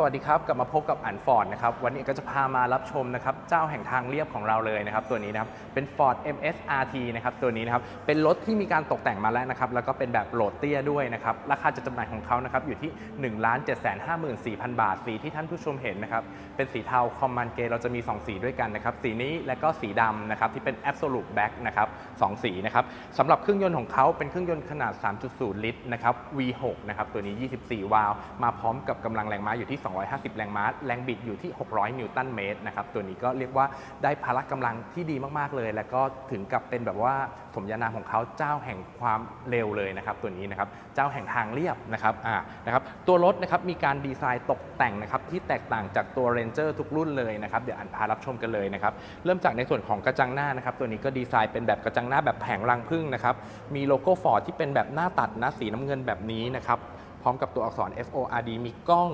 สวัสดีครับ กลับมาพบกับอันฟอร์ดนะครับ วันนี้ก็จะพามารับชมนะครับ เจ้าแห่งทางเรียบของเราเลยนะครับ ตัวนี้นะครับ เป็น Ford MSRT นะครับ ตัวนี้นะครับ เป็นรถที่มีการตกแต่งมาแล้วนะครับ แล้วก็เป็นแบบโหลดเตี้ยด้วยนะครับ ราคาจัดจำหน่ายของเขานะครับ อยู่ที่ 1 7 5 4 0 0 0 บาท สีที่ท่านผู้ชมเห็นนะครับ เป็นสีเทาคอมมานเกเราจะมี 2 สีด้วยกันนะครับ สีนี้และก็สีดำนะครับ ที่เป็น Absolute Black นะครับสองสีนะครับสำหรับเครื่องยนต์ของเขาเป็นเครื่องยนต์ขนาด 3.0 ลิตรนะครับ V6 นะครับ ตัวนี้ 24 วาล์ว มาพร้อมกับกำลังแรงม้าอยู่ที่250 แรงม้า แรงบิดอยู่ที่ 600 นิวตันเมตรนะครับ ตัวนี้ก็เรียกว่าได้พละกำลังที่ดีมากๆเลย แล้วก็ถึงกับเป็นแบบว่าสมญานามของเขาเจ้าแห่งความเร็วเลยนะครับ ตัวนี้นะครับ เจ้าแห่งทางเรียบนะครับ อ่า นะครับ ตัวรถนะครับมีการดีไซน์ตกแต่งนะครับที่แตกต่างจากตัว Ranger ทุกรุ่นเลยนะครับ เดี๋ยวอันพารับชมกันเลยนะครับ เริ่มจากในส่วนของกระจังหน้านะครับ ตัวนี้ก็ดีไซน์เป็นแบบกระจังหน้าแบบแผงรังผึ้งนะครับ มีโลโก้ฟอร์ดที่เป็นแบบหน้าตัดนะสีน้ำเงินแบบนี้นะครับ พร้อมกับตัวอักษร FORD มีกล้อง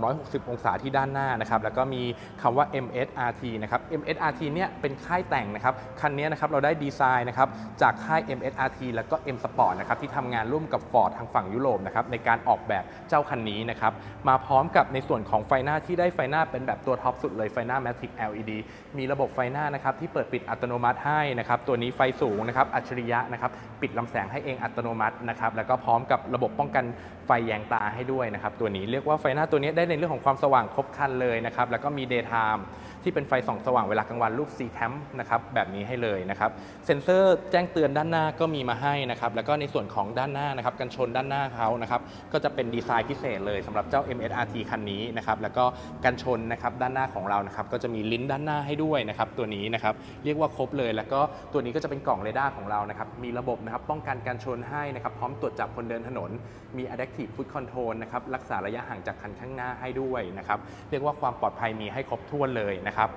360 องศาที่ด้านหน้านะครับแล้วก็มีคำว่า MSRT นะครับ MSRT เนี่ยเป็นค่ายแต่งนะครับคันนี้นะครับเราได้ดีไซน์นะครับจากค่าย MSRT แล้วก็ M Sport นะครับที่ทำงานร่วมกับ Ford ทางฝั่งยุโรปนะครับในการออกแบบเจ้าคันนี้นะครับมาพร้อมกับในส่วนของไฟหน้าที่ได้ไฟหน้าเป็นแบบตัวท็อปสุดเลยไฟหน้า Matrix LED มีระบบไฟหน้านะครับที่เปิดปิดอัตโนมัติให้นะครับตัวนี้ไฟสูงนะครับอัจฉริยะนะครับปิดลำแสงให้เองอัตโนมัตินะครับแล้วก็พร้อมกับระบบป้องกันไฟแยงตาให้ด้วยนะครับตัวนี้เรียกว่าไฟหน้าตัวนี้ได้ในเรื่องของความสว่างครบครันเลยนะครับแล้วก็มี daytime ที่เป็นไฟส่องสว่างเวลากลางวันรูป C cam นะครับแบบนี้ให้เลยนะครับเซ็นเซอร์แจ้งเตือนด้านหน้าก็มีมาให้นะครับแล้วก็ในส่วนของด้านหน้านะครับกันชนด้านหน้าเขานะครับก็จะเป็นดีไซน์พิเศษเลยสำหรับเจ้า MSRT คันนี้นะครับแล้วก็กันชนนะครับด้านหน้าของเรานะครับก็จะมีลิ้นด้านหน้าให้ด้วยนะครับตัวนี้นะครับเรียกว่าครบเลย แล้วก็ตัวนี้ก็จะเป็นกล่องเรดาร์ของเรานะครับมีระบบนะครับป้องกันการชนให้นะครับพร้อมตรวจจับคนเดินถนนมี Adaptive Cruise Control นะครับรักษาระยะห่างจากคันข้างหน้าให้ด้วยนะครับเรียกว่าความปลอดภัยมีให้ครบถ้วนเลยนะครับ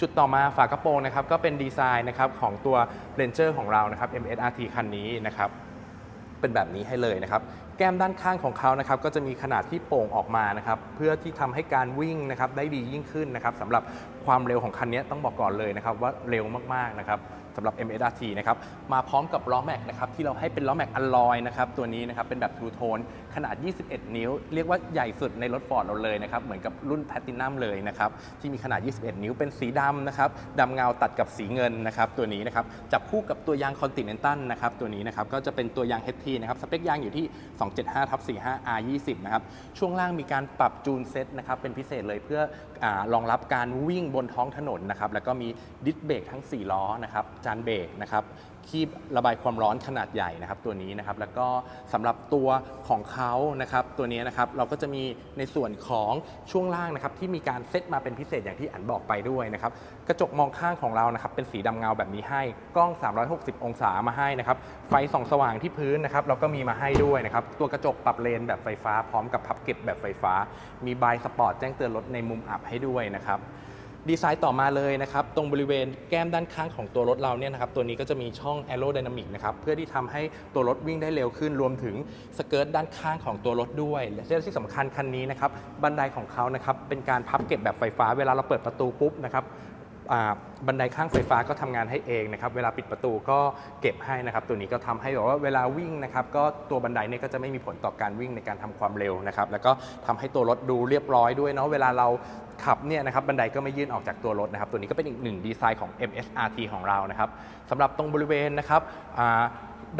จุดต่อมาฝากระโปรงนะครับก็เป็นดีไซน์นะครับของตัว Ranger ของเรานะครับ MSRT คันนี้นะครับเป็นแบบนี้ให้เลยนะครับแก้มด้านข้างของเขานะครับก็จะมีขนาดที่โป่งออกมานะครับเพื่อที่ทำให้การวิ่งนะครับได้ดียิ่งขึ้นนะครับสำหรับความเร็วของคันนี้ต้องบอกก่อนเลยนะครับว่าเร็วมากๆนะครับ สำหรับ MSRT นะครับมาพร้อมกับล้อแม็กนะครับที่เราให้เป็นล้อแม็กอลลอยนะครับตัวนี้นะครับเป็นแบบทูโทนขนาด 21 นิ้ว เรียกว่าใหญ่สุดในรถฟอร์ดเราเลยนะครับเหมือนกับรุ่นแพ t ตินัมเลยนะครับที่มีขนาด 21 นิ้วเป็นสีดำนะครับดำเงาตัดกับสีเงินนะครับตัวนี้นะครับจับคู่กับตัวยางคอนติเนนตัลนะครับตัวนี้นะครับก็จะเป็นตัวยาง HT นะครับสเปคยางอยู่ที่ 275ทับ45 R20 นะครับช่วงล่างมีการปรับจูนเซตนะครับเป็นพิเศษเลยเพื่ออรองรับการวิ่งบนท้องถนนนะครับแล้วก็มีดิสเบรกทั้ง 4 ล้อนะครับจานเบรกนะครับคีบระบายความร้อนขนาดใหญ่นะครับตัวนี้นะครับแล้วก็สำหรับตัวของเขานะครับตัวนี้นะครับเราก็จะมีในส่วนของช่วงล่างนะครับที่มีการเซตมาเป็นพิเศษอย่างที่อันบอกไปด้วยนะครับกระจกมองข้างของเรานะครับเป็นสีดำเงาแบบนี้ให้กล้อง 360 องศามาให้นะครับไฟส่องสว่างที่พื้นนะครับเราก็มีมาให้ด้วยนะครับตัวกระจกปรับเลนแบบไฟฟ้าพร้อมกับพับเก็บแบบไฟฟ้า มีบายสปอร์ตแจ้งเตือนรถในมุมอับให้ด้วยนะครับ ดีไซน์ต่อมาเลยนะครับ ตรงบริเวณแก้มด้านข้างของตัวรถเราเนี่ยนะครับ ตัวนี้ก็จะมีช่อง aerodynamic นะครับ เพื่อที่ทำให้ตัวรถวิ่งได้เร็วขึ้น รวมถึงสเกิร์ตด้านข้างของตัวรถด้วย และที่สำคัญคันนี้นะครับ บันไดของเขานะครับ เป็นการพับเก็บแบบไฟฟ้า เวลาเราเปิดประตูปุ๊บนะครับ บันไดข้างไฟฟ้าก็ทำงานให้เองนะครับ เวลาปิดประตูก็เก็บให้นะครับ ตัวนี้ก็ทำให้แบบว่าเวลาวิ่งนะครับ ก็ตัวบันไดเนี่ยก็จะไม่มีผลต่อการวิ่งในการทำความเร็วนะครับ แล้วก็ทำให้ตัวรถดูเรียบร้อยด้วยเนาะ เวลาเราขับเนี่ยนะครับบันไดก็ไม่ยื่นออกจากตัวรถนะครับ ตัวนี้ก็เป็นอีกหนึ่งดีไซน์ของ MSRT ของเรานะครับสำหรับตรงบริเวณนะครับ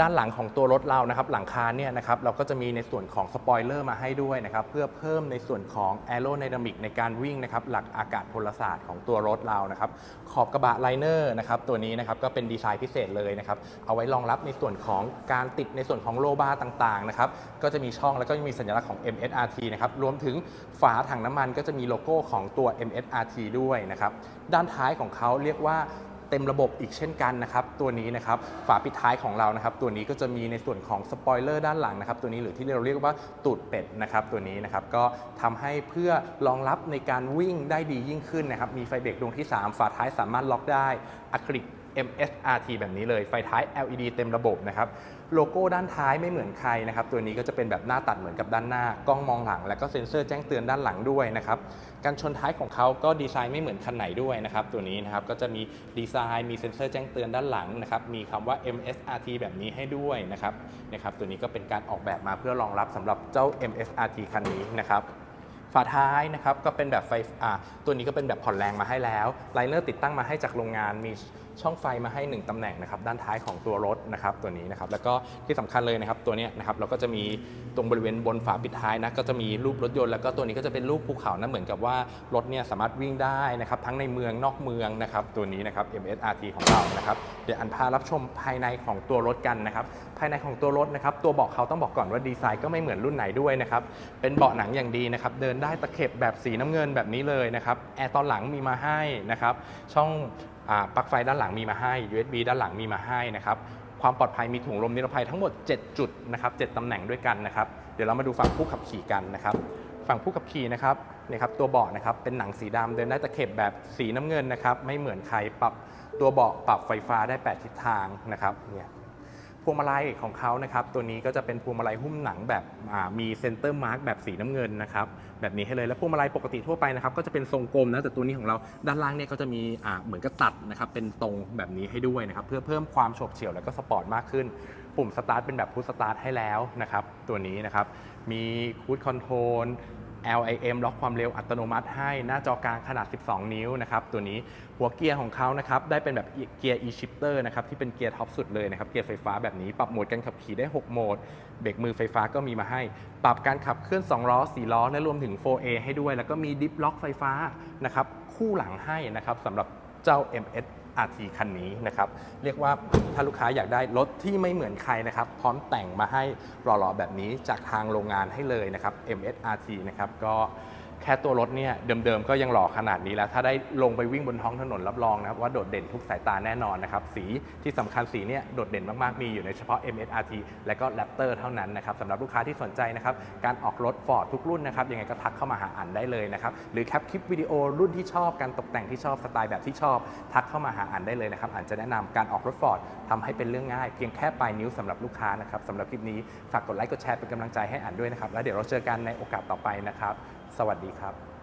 ด้านหลังของตัวรถเรานะครับหลังคาเนี่ยนะครับเราก็จะมีในส่วนของสปอยเลอร์มาให้ด้วยนะครับเพื่อเพิ่มในส่วนของแอโร d y นามิกในการวิ่งนะครับหลักอากาศพลศาสตร์ของตัวรถเรานะครับขอบกระบะไลเนอร์นะครับตัวนี้นะครับก็เป็นดีไซน์พิเศษเลยนะครับเอาไว้รองรับในส่วนของการติดในส่วนของโลบาร์ต่างๆนะครับก็จะมีช่องแล้วก็มีสัญลักษณ์ของ MSRT นะครับรวมถึงฝาถังน้ำมันก็จะมีโลโก้ของตัว MSRT ด้วยนะครับด้านท้ายของเขาเรียกว่า เต็มระบบอีกเช่นกันนะครับตัวนี้นะครับฝาปิดท้ายของเรานะครับตัวนี้ก็จะมีในส่วนของสปอยเลอร์ด้านหลังนะครับตัวนี้หรือที่เราเรียกว่าตูดเป็ดนะครับตัวนี้นะครับก็ทำให้เพื่อรองรับในการวิ่งได้ดียิ่งขึ้นนะครับมีไฟเบรกดวงที่ 3 ฝาท้ายสามารถล็อกได้อะคริลิก MSRT แบบนี้เลย ไฟท้าย LED เต็มระบบนะครับ โลโก้ด้านท้ายไม่เหมือนใครนะครับ ตัวนี้ก็จะเป็นแบบหน้าตัดเหมือนกับด้านหน้ากล้องมองหลัง แล้วก็เซ็นเซอร์แจ้งเตือนด้านหลังด้วยนะครับการชนท้ายของเขาก็ดีไซน์ไม่เหมือนคันไหนด้วยนะครับ ตัวนี้นะครับก็จะมีดีไซน์มีเซ็นเซอร์แจ้งเตือนด้านหลังนะครับมีคำว่า MSRT แบบนี้ให้ด้วยนะครับนะครับตัวนี้ก็เป็นการออกแบบมาเพื่อรองรับสำหรับเจ้า MSRT คันนี้นะครับฝาท้ายนะครับก็เป็นแบบไฟอ่าตัวนี้ก็เป็นแบบผ่อนแรงมาให้แล้วไลเนอร์ติดตั้งมาให้จากโรงงานมี ช่องไฟมาให้ 1ตำแหน่งนะครับด้านท้ายของตัวรถนะครับตัวนี้นะครับแล้วก็ที่สำคัญเลยนะครับตัวนี้นะครับเราก็จะมีตรงบริเวณบนฝาปิดท้ายนะก็จะมีรูปรถยนต์แล้วก็ตัวนี้ก็จะเป็นรูปภูเขานะเหมือนกับว่ารถเนี่ยสามารถวิ่งได้นะครับทั้งในเมืองนอกเมืองนะครับตัวนี้นะครับ MSRT ของเรานะครับเดี๋ยวอันพารับชมภายในของตัวรถกันนะครับภายในของตัวรถนะครับตัวเบาะเขาต้องบอกก่อนว่าดีไซน์ก็ไม่เหมือนรุ่นไหนด้วยนะครับเป็นเบาะหนังอย่างดีนะครับเดินได้ตะเข็บแบบสีน้ำเงินแบบนี้เลยนะครับแอร์ตอนหลังมีมาให้นะครับช่อง ปลั๊กไฟด้านหลังมีมาให้ USB ด้านหลังมีมาให้นะครับความปลอดภัยมีถุงลมนิรภัยทั้งหมด 7 จุดนะครับ7ตำแหน่งด้วยกันนะครับเดี๋ยวเรามาดูฝั่งผู้ขับขี่กันนะครับฝั่งผู้ขับขี่นะครับเนี่ยครับตัวเบาะนะครับเป็นหนังสีดำเดินได้ตะเข็บแบบสีน้ำเงินนะครับไม่เหมือนใครปรับตัวเบาะปรับไฟฟ้าได้ 8 ทิศทางนะครับเนี่ย วงมาลัยของเขานะครับตัวนี้ก็จะเป็นพวงมาลัยหุ้มหนังแบบมีเซนเตอร์มาร์กแบบสีน้ำเงินนะครับแบบนี้ให้เลยแล้วพวงมาลัยปกติทั่วไปนะครับก็จะเป็นทรงกลมนะแต่ตัวนี้ของเราด้านล่างเนี่ยก็จะมีเหมือนกับตัดนะครับเป็นตรงแบบนี้ให้ด้วยนะครับเพื่อเพิ่มความโฉบเฉี่ยวแล้วก็สปอร์ตมากขึ้น ปุ่มสตาร์ทเป็นแบบพุชสตาร์ทให้แล้วนะครับตัวนี้นะครับมีคูดคอนโทรล LIM ล็อกความเร็วอัตโนมัติให้หน้าจอกลางขนาด 12 นิ้วนะครับตัวนี้หัวเกียร์ของเขานะครับได้เป็นแบบเกียร์ e-shifter นะครับที่เป็นเกียร์ท็อปสุดเลยนะครับเกียร์ไฟฟ้าแบบนี้ปรับโหมดการขับขี่ได้ 6 โหมด เบรกมือไฟฟ้าก็มีมาให้ ปรับการขับเคลื่อน 2 ล้อ 4 ล้อ และรวมถึง 4A ให้ด้วย แล้วก็มีดิฟล็อกไฟฟ้านะครับคู่หลังให้นะครับสำหรับเจ้า MS RT คันนี้นะครับเรียกว่าถ้าลูกค้าอยากได้รถที่ไม่เหมือนใครนะครับพร้อมแต่งมาให้หล่อๆแบบนี้จากทางโรงงานให้เลยนะครับ MSRT นะครับก็ แค่ตัวรถเนี่ยเดิมๆก็ยังหล่อขนาดนี้แล้ว ถ้าได้ลงไปวิ่งบนท้องถนนรับรองนะครับว่าโดดเด่นทุกสายตาแน่นอนนะครับ สีที่สำคัญสีเนี่ยโดดเด่นมากๆ มีอยู่ในเฉพาะ MSRT และก็ Raptor เท่านั้นนะครับสำหรับลูกค้าที่สนใจนะครับการออกรถ Ford ทุกรุ่นนะครับยังไงก็ทักเข้ามาหาอันได้เลยนะครับหรือแคปคลิปวิดีโอรุ่นที่ชอบการตกแต่งที่ชอบสไตล์แบบที่ชอบ ทักเข้ามาหาอันได้เลยนะครับอันจะแนะนำการออกรถ Ford ทำให้เป็นเรื่องง่ายเพียงแค่ปลายนิ้วสำหรับลูกค้านะครับสำหรับคลิปนี้ฝากกดไลค์กดแชร์เป็นกำลังใจให้อันด้วยนะครับแล้วเดี๋ยวเราเจอกันในโอกาสต่อไปนะครับ สวัสดีครับ